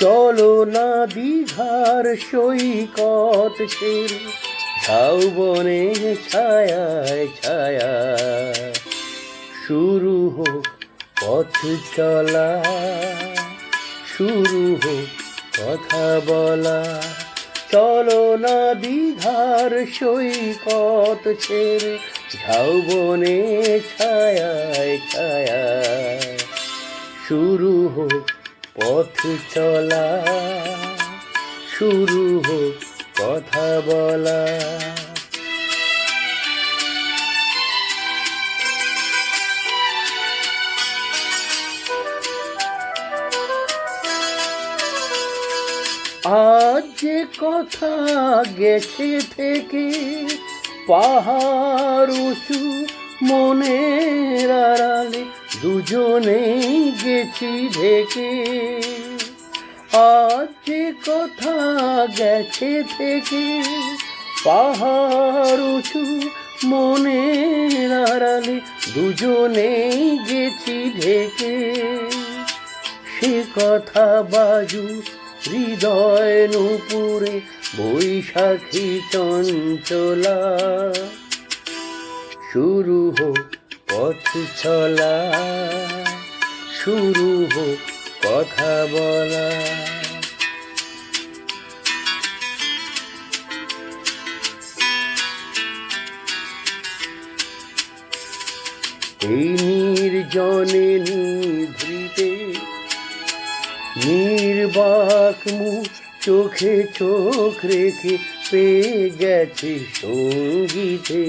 চলো না দীঘার সৈকত ছেড়ে ঝাউবনে ছায়ায় ছায়া শুরু হোক পথ চলা, শুরু হোক কথা বলা। চলো না দীঘার সৈকত ছেড়ে ঝাউবনে ছায়ায় ছায়া শুরু হোক পথ চলা, শুরু হোক কথা বলা। আজ যে কথা গেছে থেকে পাহাড় উঁচু মনের আড়ালে দুজনেই গেছি ঢেকে। আজ কথা গেছে থেকে। পাহাড় উঁচু মনের আড়ালে দুজনেই গেছি ঢেকে। সে কথা বাজু হৃদয় নুপুরে বৈশাখী চঞ্চলা। শুরু হোক পথ চলা, শুরু হোক কথা বলা। এই নির্জনে নিভৃতে নির্বাক মুখ চোখে চোখ রেখে পেয়ে গেছে সঙ্গীতে।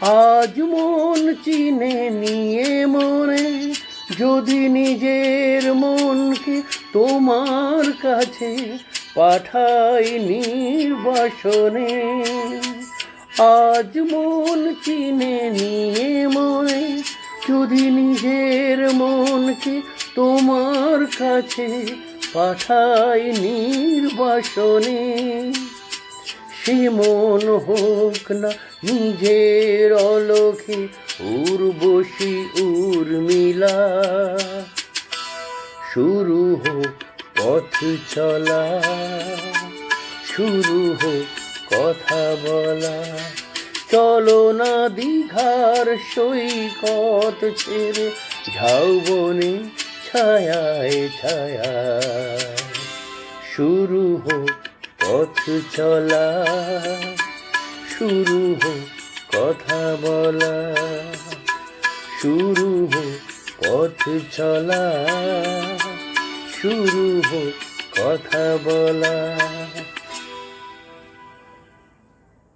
আজ মন চিনে নিয়ে মনে, যদি নিজের মনকে তোমার কাছে পাঠাই নির্বাসনে আজ মন চিনে নিয়ে মনে, যদি নিজের মনকে তোমার কাছে পাঠাই নির্বাসনে সে মন হোক না নিজের অলখে উর্বশী উর্মিলা শুরু হোক পথ চলা, শুরু হোক কথা বলা। চলো না দীঘার সৈকত ছেড়ে ঝাউবনে ছায়ায় ছায়া শুরু হোক পথ চলা শুরু হোক কথা বলা শুরু হোক পথ চলা শুরু হোক কথা বলা।